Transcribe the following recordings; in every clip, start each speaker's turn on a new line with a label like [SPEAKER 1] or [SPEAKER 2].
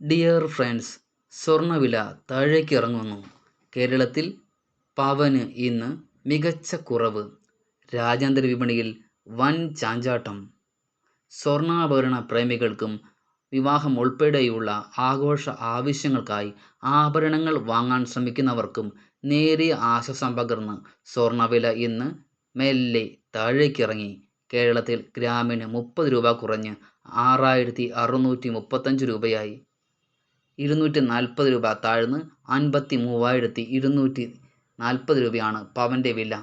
[SPEAKER 1] Dear friends സ്വർണവില താഴേക്ക് ഇറങ്ങുന്നു. കേരളത്തിൽ പവന് ഇന്ന് മികച്ച കുറവ്. രാജ്യാന്തര വിപണിയിൽ വൻ ചാഞ്ചാട്ടം. സ്വർണാഭരണ പ്രേമികൾക്കും വിവാഹം ഉൾപ്പെടെയുള്ള ആഘോഷ ആവശ്യങ്ങൾക്കായി ആഭരണങ്ങൾ വാങ്ങാൻ ശ്രമിക്കുന്നവർക്കും നേരിയ ആശ്വാസം പകർന്ന് സ്വർണവില ഇന്ന് മെല്ലെ താഴേക്കിറങ്ങി കേരളത്തിൽ ഗ്രാമിന് മുപ്പത് രൂപ കുറഞ്ഞ് ആറായിരത്തി അറുന്നൂറ്റി മുപ്പത്തഞ്ച് രൂപയായി. ഇരുന്നൂറ്റി നാൽപ്പത് രൂപ താഴ്ന്ന് അൻപത്തി മൂവായിരത്തി ഇരുന്നൂറ്റി നാൽപ്പത് രൂപയാണ് പവന്റെ വില.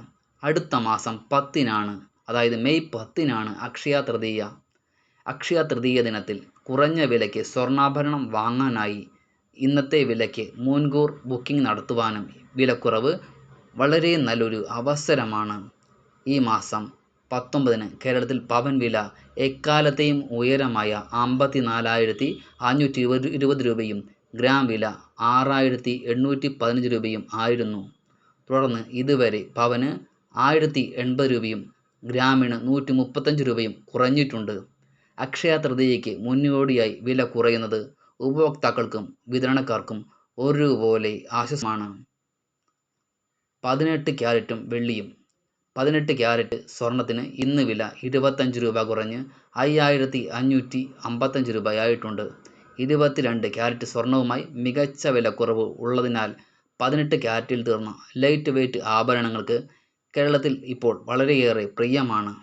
[SPEAKER 1] അടുത്ത മാസം പത്തിനാണ് അതായത് മെയ് പത്തിനാണ് അക്ഷയ തൃതീയ. അക്ഷയ തൃതീയ ദിനത്തിൽ കുറഞ്ഞ വിലയ്ക്ക് സ്വർണാഭരണം വാങ്ങാനായി ഇന്നത്തെ വിലയ്ക്ക് മുൻകൂർ ബുക്കിംഗ് നടത്തുവാനും വിലക്കുറവ് വളരെ നല്ലൊരു അവസരമാണ് ഈ മാസം പത്തൊമ്പതിന് കേരളത്തിൽ പവൻ വില എക്കാലത്തെയും ഉയരമായ അമ്പത്തി നാലായിരത്തി അഞ്ഞൂറ്റി ഇരുപത് രൂപയും ഗ്രാം വില ആറായിരത്തി എണ്ണൂറ്റി പതിനഞ്ച് രൂപയും ആയിരുന്നു. തുടർന്ന് ഇതുവരെ പവന് ആയിരത്തി എൺപത് രൂപയും ഗ്രാമിന് നൂറ്റി മുപ്പത്തഞ്ച് രൂപയും കുറഞ്ഞിട്ടുണ്ട്. അക്ഷയ തൃതീയയ്ക്ക് മുന്നോടിയായി വില കുറയുന്നത് ഉപഭോക്താക്കൾക്കും വിതരണക്കാർക്കും ഒരുപോലെ ആശ്വാസമാണ്. പതിനെട്ട് ക്യാരറ്റും വെള്ളിയും പതിനെട്ട് ക്യാരറ്റ് സ്വർണത്തിന് ഇന്ന് വില ഇരുപത്തഞ്ച് രൂപ കുറഞ്ഞ് അയ്യായിരത്തി അഞ്ഞൂറ്റി അമ്പത്തഞ്ച് രൂപയായിട്ടുണ്ട്. ഇരുപത്തിരണ്ട് ക്യാരറ്റ് സ്വർണവുമായി മികച്ച വിലക്കുറവ് ഉള്ളതിനാൽ പതിനെട്ട് ക്യാരറ്റിൽ തീർന്ന ലൈറ്റ് വെയ്റ്റ് ആഭരണങ്ങൾക്ക് കേരളത്തിൽ ഇപ്പോൾ വളരെയേറെ പ്രിയമാണ്.